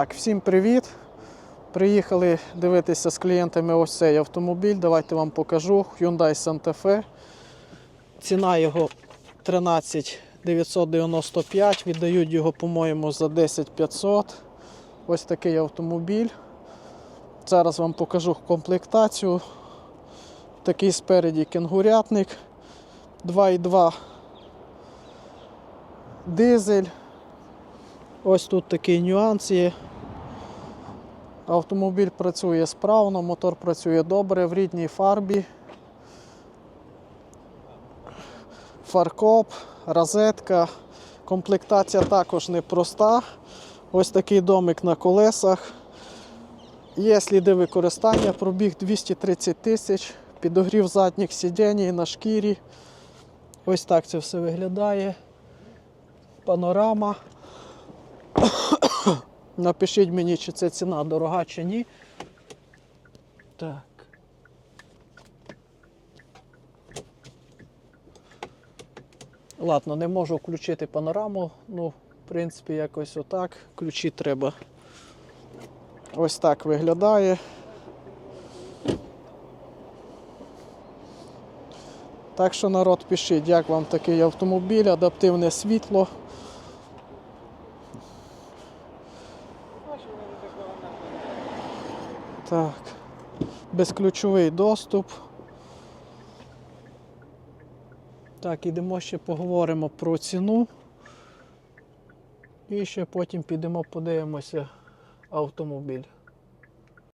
Так, всім привіт. Приїхали дивитися з клієнтами ось цей автомобіль. Давайте вам покажу. Hyundai Santa Fe. Ціна його 13 995. Віддають його, по-моєму, за 10 500. Ось такий автомобіль. Зараз вам покажу комплектацію. Такий спереді кенгурятник. 2,2 дизель. Ось тут такий нюанс є. Автомобіль працює справно, мотор працює добре в рідній фарбі. Фаркоп, розетка. Комплектація також непроста. Ось такий домик на колесах. Є сліди використання, пробіг 230 тисяч, підогрів задніх сидінь на шкірі. Ось так це все виглядає. Панорама. Напишіть мені, чи це ціна дорога чи ні. Так. Ладно, не можу включити панораму. Ну, в принципі, якось отак. Ключі треба. Ось так виглядає. Так що народ пишіть, як вам такий автомобіль, адаптивне світло. Так. Безключовий доступ. Так, ідемо ще поговоримо про ціну. І ще потім підемо подивимося автомобіль.